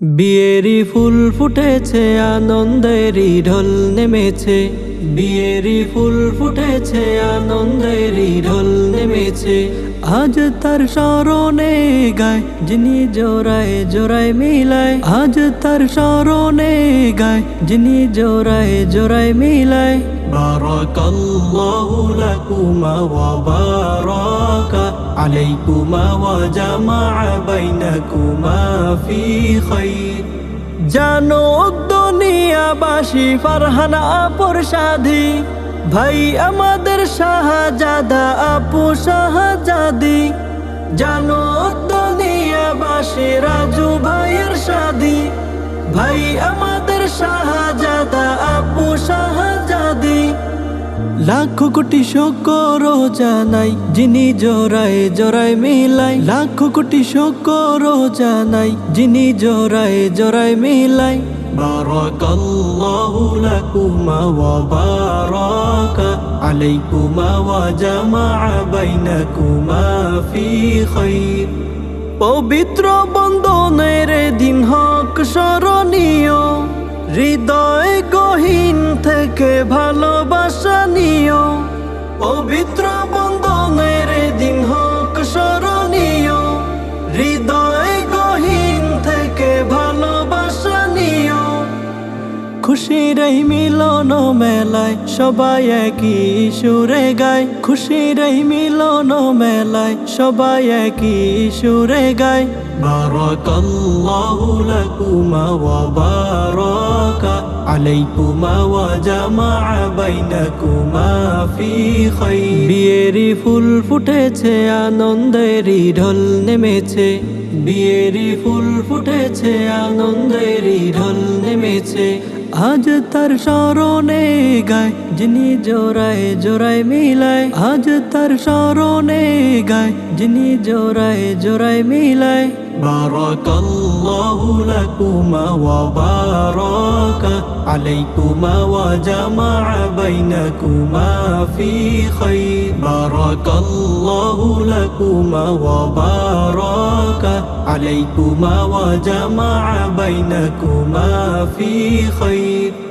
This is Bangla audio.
বিয়েরি ফুল ফুটেছে আনন্দের ঢোল নেমেছে। বিয়েরি ফুল ফুটেছে আনন্দের ঢোল নেমেছে। আজ তার সরণে গায়, যিনি জোড়ায় জোড়ায় মিলায়। আজ তার সরণে গায়, যিনি জোড়ায় জোড়ায় মিলায়। বারো লাকুমা কুমা বাবা عليكما وجمع بينكما في خير জানো দুনিয়াবাসী ফারহানা আপুর সাধি ভাই আমাদের শাহজাদা আপু শাহজাদি জানো দুনিয়াবাসী রাজু ভাইয়ের সাধি ভাই আমাদের শাহজাদা লাখ কোটি শকর জানাই যিনি জোড়ায় জোড়ায় মিলাই লাখ কোটি শকর জানাই যিনি জোড়ায় জোড়ায় মিলাই بارك الله لكما وبارك عليكما وجمع بينكما في خير পবিত্র বন্ধনের দিন হক স্মরণীয় হৃদয় গহীন থেকে ভালোবাসা নিও পবিত্র বন্ধনের খুশির মিলন মেলায় সবাই একই সুরে গায়। খুশির মিলন মেলায় সবাই একই সুরে গায়। বিয়েরি ফুল ফুটেছে, আনন্দের ঢল নেমেছে। বিয়েরি ফুল ফুটেছে, আনন্দের ঢল নেমেছে। আজ তার স্মরণে গায়, যিনি জোড়ায় জোড়ায় মিলায়। আজ তার স্মরণে গায়, যিনি জোড়ায় জোড়ায় মিলায়। بارك الله لكما وبارك عليكما وجمع بينكما في خير. بارك الله لكما وبارك عليكما وجمع بينكما في خير.